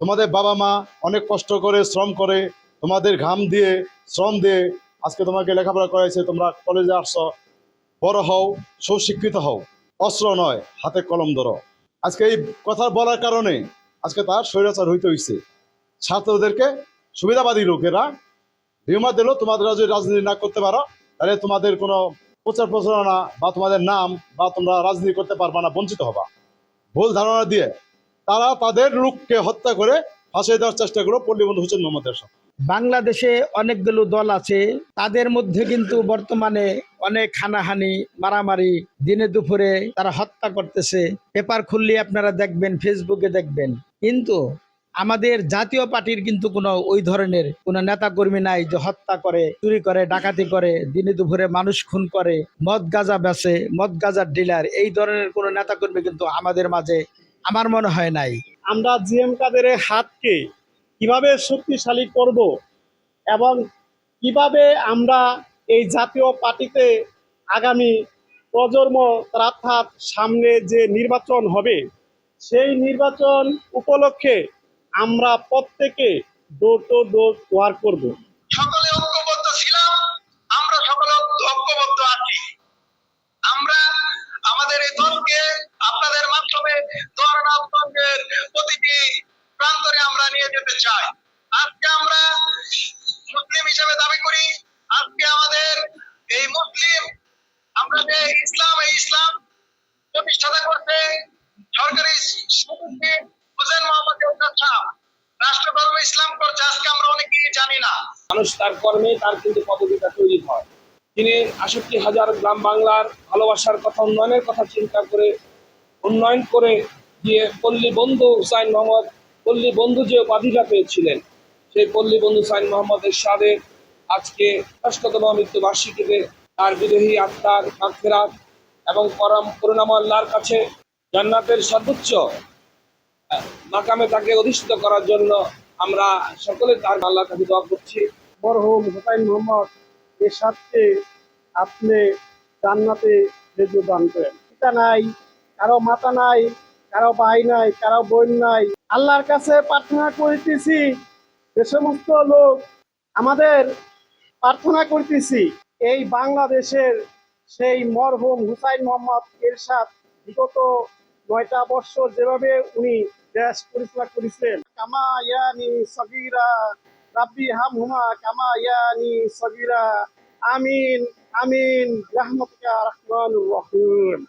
তোমাদের বাবা মা অনেক কষ্ট করে, শ্রম করে, তোমাদের ঘাম দিয়ে, শ্রম দিয়ে আজকে তোমাকে লেখাপড়া করাইছে, তোমরা কলেজে আসছো, বড় হও, সুশিক্ষিত হও। অস্ত্র নয়, হাতে কলম ধরো। আজকে এই কথা বলার কারণে আজকে তার স্বৈরাচার হইতে হইছে। ছাত্রদেরকে সুবিধাবাদী লোকেরা বিমা দিল, তোমাদের যদি রাজনীতি না করতে পারো, তাহলে তোমাদের কোনো প্রচার প্রচারণা বা তোমাদের নাম বা তোমরা রাজনীতি করতে পারবা না, বঞ্চিত হবা। ভুল ধারণা দিয়ে তারা তাদের লোককে হত্যা করে ফাঁসিয়ে দেওয়ার চেষ্টা করল পল্লীবন্ধু হোসেন মোহাম্মদ এরশাদ বাংলাদেশে অনেকগুলো দল আছে, তাদের মধ্যে কিন্তু বর্তমানে অনেক হানাহানি, মারামারি, দিনে দুপুরে তারা হত্যা করতেছে। পেপার খুললে আপনারা দেখবেন, ফেসবুকে দেখবেন। কিন্তু আমাদের জাতীয় পার্টির কিন্তু কোনো ওই ধরনের কোনো নেতাকর্মী নাই যে হত্যা করে, চুরি করে, ডাকাতি করে, দিনে দুপুরে মানুষ খুন করে, মদ গাঁজা বেচে, মদ গাঁজার ডিলার। এই ধরনের কোনো নেতাকর্মী কিন্তু আমাদের মাঝে আমার মনে হয় নাই। আমরা জিএম কাদেরের হাতকে কীভাবে শক্তিশালী করব এবং কীভাবে আমরা এই জাতীয় পার্টিতে আগামী প্রজন্ম অর্থাৎ সামনে যে নির্বাচন হবে, সেই নির্বাচন উপলক্ষে আমরা প্রত্যেকে ডোর টু ডোর ওয়ার্ক করব। ইসলাম প্রতিষ্ঠাতা করতে সরকারি হোসেন মোহাম্মদ সাহেব ইসলাম করছে, আজকে আমরা অনেকেই জানি না। মানুষ তার কর্মে তার কিন্তু পদবিটা তৈরি হয়। তিনি হাজার গ্রাম বাংলার ভালোবাসার কথা, উন্নয়নের কথা চিন্তা করে, উন্নয়ন করে গিয়ে পল্লী বন্ধু হুসাইন মোহাম্মদ, পল্লী বন্ধু যে উপাধিটা পেয়েছিলেন, সেই পল্লী বন্ধু হুসাইন মোহাম্মদ এরশাদের আজকে অষ্টতম মৃত্যুবার্ষিকীতে তার বিদেহী আত্মার মাগফিরাত এবং পরম করুণামল্লার কাছে জান্নাতের সর্বোচ্চ মাকামে তাকে অধিষ্ঠিত করার জন্য আমরা সকলে তার আল্লাহর কাছে দোয়া করছি। মরহুম হুসাইন মোহাম্মদ এর সাথে আপনি জান্নাতে রেজু দান করেন। পিতা নাই, কারও মাতা নাই, কারও ভাই নাই, কারও বোন নাই। আল্লাহর কাছে প্রার্থনা করিতেছি, যে সমস্ত লোক আমাদের প্রার্থনা করিতেছি, এই বাংলাদেশের সেই মরহুম হুসাইন মোহাম্মদ এরশাদ বিগত নয়টা বছর যেভাবে উনি দেশ পরিচালনা করেছিলেন। কামা ইয়ানি সগিরা, রাব্বি হাম হুমা কামা ইয়ানি সগিরা, আমিন আমিন, রহমতুকা রহমান রহিম।